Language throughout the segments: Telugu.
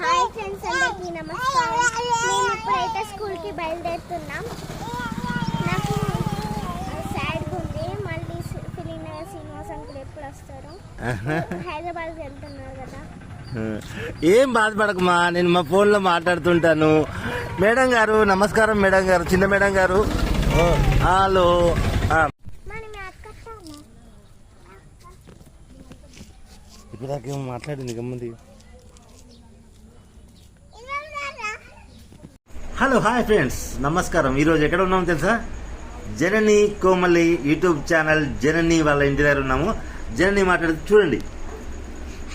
హాయ్ ఫ్రెండ్స్ అందరికీ నమస్కారం. మేము ఇప్పుడైతే స్కూల్కి బయలుదేరుతున్నాం. నాకు సాడ్గా ఉంది మళ్ళీ ఫిలిం శ్రీనివాస్ అంకుల్ ఎప్పుడు వస్తారు? హైదరాబాద్కి వెళ్తున్నారు కదా. ఏం బాధపడకమా నేను మా ఫోన్లో మాట్లాడుతుంటాను. మేడం గారు నమస్కారం మేడం గారు చిన్న మేడం గారు. హలో? ఇప్పుడు దాకేమో మాట్లాడింది గమ్మంది. Hello hi friends. నమస్కారం. ఈరోజు ఎక్కడ ఉన్నాము తెలుసా? జనని కోమలి యూట్యూబ్ ఛానల్ జనని వాళ్ళ ఇంటి దగ్గర ఉన్నాము. జనని మాట్లాడుతూ చూడండి.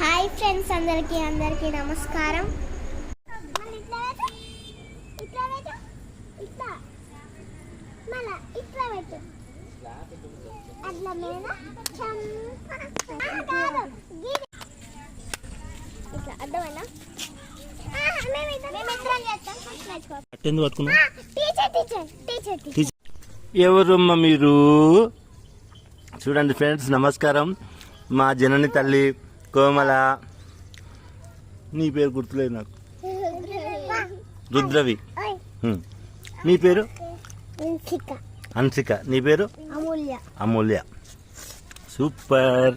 హాయ్ ఫ్రెండ్స్ అందరికీ అందరికీ నమస్కారం. అట్లా మీద అట్టెందుకు ఎవరమ్మా మీరు? చూడండి ఫ్రెండ్స్ నమస్కారం. మా జనని తల్లి కోమల. నీ పేరు గుర్తులేదు నాకు. రుద్రవి. నీ పేరు. హన్సిక నీ పేరు? అమూల్య. అమూల్య. సూపర్.